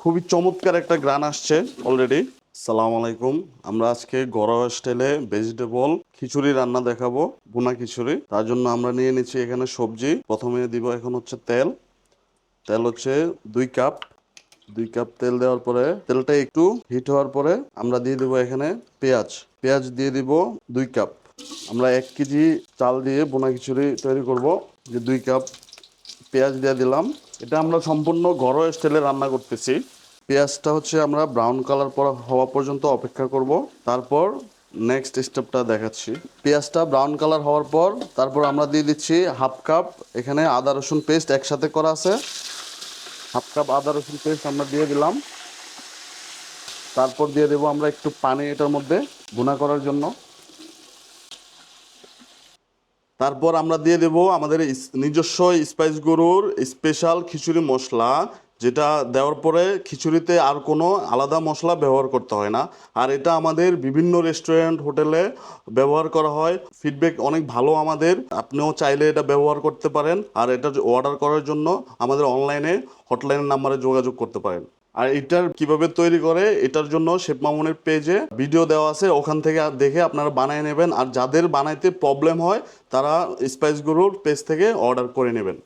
খুবই চমৎকার একটা গ্রান আসছে অলরেডি সালাম আলাইকুম। আমরা আজকে ঘরোয়া স্টাইলে ভেজিটেবল খিচুড়ি রান্না দেখাবো বুনা খিচুড়ি। তার জন্য আমরা নিয়ে নিচ্ছি এখানে সবজি। প্রথমে দিব এখন হচ্ছে তেল। তেল হচ্ছে দুই কাপ। দুই কাপ তেল দেওয়ার পরে তেলটা একটু হিট হওয়ার পরে আমরা দিয়ে দিব এখানে পেঁয়াজ। পেঁয়াজ দিয়ে দিব দুই কাপ। আমরা এক কেজি চাল দিয়ে বোনা খিচুড়ি তৈরি করব। যে দুই কাপ পেঁয়াজ দিয়ে দিলাম। এটা আমরা সম্পূর্ণ ঘরোয়া স্টাইলে রান্না করতেছি। পেঁয়াজটা হচ্ছে আমরা ব্রাউন কালার পর হওয়া পর্যন্ত অপেক্ষা করব। তারপর নেক্সট স্টেপটা দেখাচ্ছি। পেঁয়াজটা ব্রাউন কালার হওয়ার পর তারপর আমরা দিয়ে দিচ্ছি হাফ কাপ এখানে আদা, রসুন পেস্ট একসাথে করা আছে। হাফ কাপ আদা, রসুন পেস্ট আমরা দিয়ে দিলাম। তারপর দিয়ে দেবো আমরা একটু পানি এটার মধ্যে গুণা করার জন্য। তারপর আমরা দিয়ে দেব আমাদের নিজস্ব স্পাইস গরুর স্পেশাল খিচুড়ি মশলা, যেটা দেওয়ার পরে খিচুড়িতে আর কোনো আলাদা মশলা ব্যবহার করতে হয় না। আর এটা আমাদের বিভিন্ন রেস্টুরেন্ট হোটেলে ব্যবহার করা হয়। ফিডব্যাক অনেক ভালো আমাদের। আপনিও চাইলে এটা ব্যবহার করতে পারেন। আর এটা অর্ডার করার জন্য আমাদের অনলাইনে হটলাইনের নাম্বারে যোগাযোগ করতে পারেন। আর এটার কীভাবে তৈরি করে, এটার জন্য শেফ মামুনের পেজে ভিডিও দেওয়া আছে, ওখান থেকে দেখে আপনারা বানিয়ে নেবেন। আর যাদের বানাইতে প্রবলেম হয়, তারা স্পাইস গরুর পেজ থেকে অর্ডার করে নেবেন।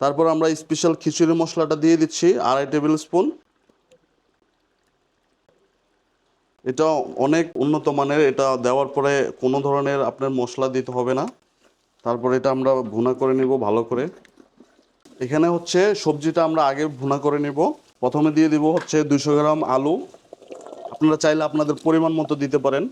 তারপর আমরা স্পেশাল খিচুড়ি মশলাটা দিয়ে দিচ্ছি, আড়াই টেবিল স্পুন। এটা অনেক উন্নত মানের, এটা দেওয়ার পরে কোনো ধরনের আপনার মশলা দিতে হবে না। তারপর এটা আমরা ভুনা করে নিব ভালো করে। এখানে হচ্ছে সবজিটা আমরা আগে ভুনা করে নিব। প্রথমে দিয়ে দিব হচ্ছে দুশো গ্রাম আলু। আপনারা চাইলে আপনাদের পরিমাণ মতো দিতে পারেন।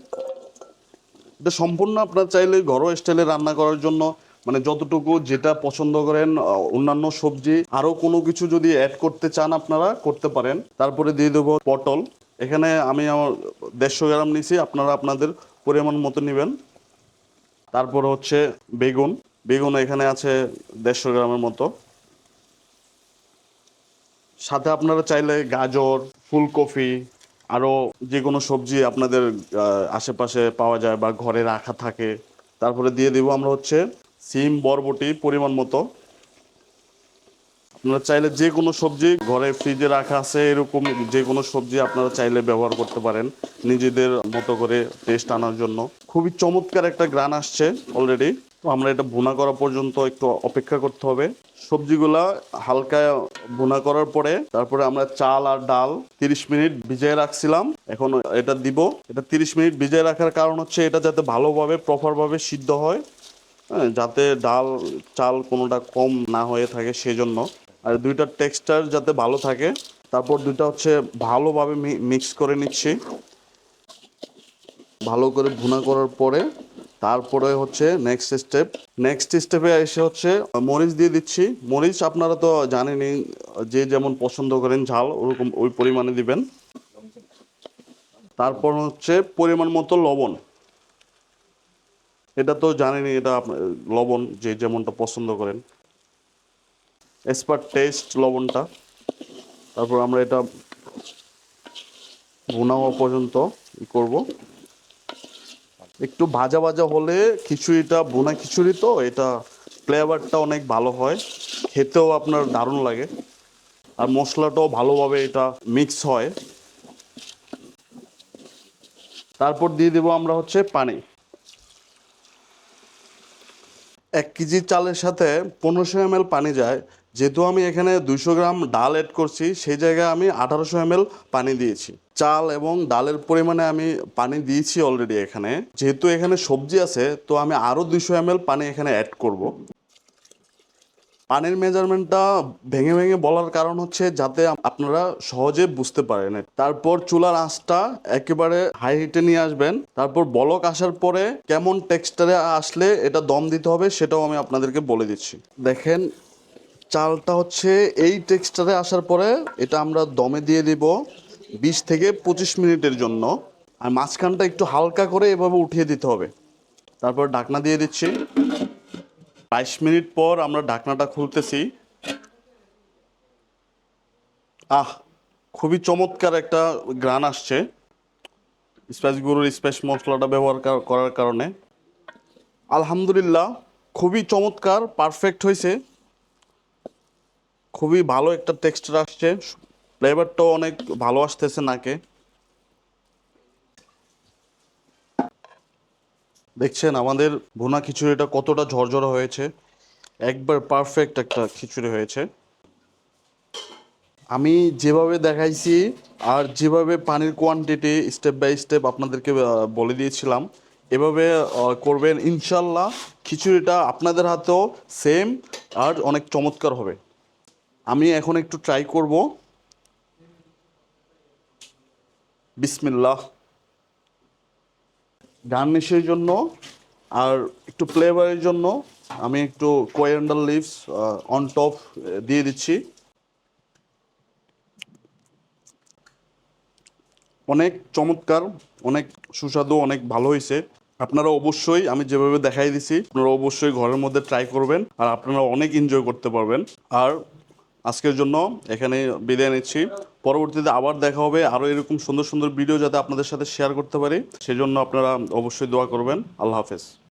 এটা সম্পূর্ণ আপনার চাইলে ঘরোয়া স্টাইলে রান্না করার জন্য মানে যতটুকু যেটা পছন্দ করেন অন্যান্য সবজি, আরও কোনো কিছু যদি অ্যাড করতে চান আপনারা করতে পারেন। তারপরে দিয়ে দেবো পটল। এখানে আমি আমার দেড়শো গ্রাম নিছি আপনারা আপনাদের পরিমাণ মতো নেবেন। তারপর হচ্ছে বেগুন। বেগুন এখানে আছে দেড়শো গ্রামের মতো। সাথে আপনারা চাইলে গাজর, ফুলকপি আরও যে কোনো সবজি আপনাদের আশেপাশে পাওয়া যায় বা ঘরে রাখা থাকে। তারপরে দিয়ে দেবো আমরা হচ্ছে সিম বরবটি পরিমাণ মতো। আপনারা চাইলে যে কোনো সবজি ঘরে ফ্রিজে রাখা আছে এরকম যে কোনো সবজি আপনারা চাইলে ব্যবহার করতে পারেন নিজেদের মতো করে টেস্ট আনার জন্য। খুবই চমৎকার একটা গ্রান আসছে অলরেডি তো আমরা এটা ভুনা করা পর্যন্ত একটু অপেক্ষা করতে হবে। সবজিগুলা হালকা ভুনা করার পরে তারপরে আমরা চাল আর ডাল তিরিশ মিনিট ভিজিয়ে রাখছিলাম। এখন এটা দিব। এটা তিরিশ মিনিট ভিজিয়ে রাখার কারণ হচ্ছে এটা যাতে ভালোভাবে প্রপারভাবে সিদ্ধ হয় হ্যাঁ, যাতে ডাল চাল কোনোটা কম না হয়ে থাকে সেজন্য। আর দুইটার টেক্সচার যাতে ভালো থাকে, তারপর দুইটা হচ্ছে ভালোভাবে মিক্স করে নিচ্ছি। ভালো করে ভুনা করার পরে, তারপরে হচ্ছে নেক্সট স্টেপ নেক্সট স্টেপে এসে হচ্ছে, মরিচ দিয়ে দিচ্ছি। মরিচ আপনারা তো জানেনই, যে যেমন পছন্দ করেন ঝাল, ওরকম ওই পরিমাণে দিবেন। তারপর হচ্ছে পরিমাণ মতো লবণ। এটা তো জানেনই, এটা লবণ যে যেমনটা পছন্দ করেন। এসপার টেস্ট লবণটা। তারপর আমরা এটা ভুনা হওয়া পর্যন্ত ই করব। একটু ভাজা ভাজা হলে খিচুড়িটা, ভুনা খিচুড়ি তো, এটা ফ্লেভারটা অনেক ভালো হয়। খেতেও আপনার দারুণ লাগে। আর মশলাটাও ভালোভাবে এটা মিক্স হয়। তারপর দিয়ে দেবো আমরা হচ্ছে পানি। এক কেজি চালের সাথে পনেরোশো এম পানি যায়। যেহেতু আমি এখানে দুইশো গ্রাম ডাল অ্যাড করছি, সেই জায়গায় আমি আঠারোশো এম পানি দিয়েছি। চাল এবং ডালের পরিমাণে আমি পানি দিয়েছি অলরেডি এখানে। যেহেতু এখানে সবজি আছে, তো আমি আরও দুইশো এম পানি এখানে অ্যাড করব। পানির মেজারমেন্টটা ভেঙে ভেঙে বলার কারণ হচ্ছে যাতে আপনারা সহজে বুঝতে পারেন। তারপর চুলার আঁচটা একেবারে হাই হিটে নিয়ে আসবেন। তারপর বলক আসার পরে কেমন টেক্সচারে আসলে এটা দম দিতে হবে সেটাও আমি আপনাদেরকে বলে দিচ্ছি। দেখেন চালটা হচ্ছে এই টেক্সচারে আসার পরে এটা আমরা দমে দিয়ে দিব বিশ থেকে পঁচিশ মিনিটের জন্য। আর মাঝখানটা একটু হালকা করে এভাবে উঠিয়ে দিতে হবে। তারপর ঢাকনা দিয়ে দিচ্ছি। বাইশ মিনিট পর আমরা ঢাকনাটা খুলতেছি। আহ, খুবই চমৎকার একটা গ্রান আসছে। স্পাইস গরুর স্পাইস মশলাটা ব্যবহার করার কারণে। আলহামদুলিল্লাহ, খুবই চমৎকার, পারফেক্ট হয়েছে। খুবই ভালো একটা টেক্সচার আসছে। ফ্লেভারটাও অনেক ভালো আসতেছে নাকে। দেখছেন, আমাদের ভুনা খিচুড়িটা কতটা ঝরঝরা হয়েছে। একবার পারফেক্ট একটা খিচুড়ি হয়েছে। আমি যেভাবে দেখাইছি আর যেভাবে পানির কোয়ান্টিটি স্টেপ বাই স্টেপ আপনাদেরকে বলে দিয়েছিলাম, এভাবে করবেন। ইনশাল্লাহ খিচুড়িটা আপনাদের হাতেও সেম আর অনেক চমৎকার হবে। আমি এখন একটু ট্রাই করব। বিসমিল্লাহ। গার্নিশের জন্য আর একটু ফ্লেভারের জন্য আমি একটু কোয়েন্ডাল লিভস অন টপ দিয়ে দিচ্ছি। অনেক চমৎকার, অনেক সুস্বাদু, অনেক ভালো হয়েছে। আপনারা অবশ্যই, আমি যেভাবে দেখাই দিছি, আপনারা অবশ্যই ঘরের মধ্যে ট্রাই করবেন আর আপনারা অনেক এনজয় করতে পারবেন। আর আজকের জন্য এখানে বিদায় নিচ্ছি। পরবর্তীতে আবার দেখা হবে। আরও এরকম সুন্দর সুন্দর ভিডিও যাতে আপনাদের সাথে শেয়ার করতে পারি। সেজন্য আপনারা অবশ্যই দোয়া করবেন। আল্লাহ হাফেজ।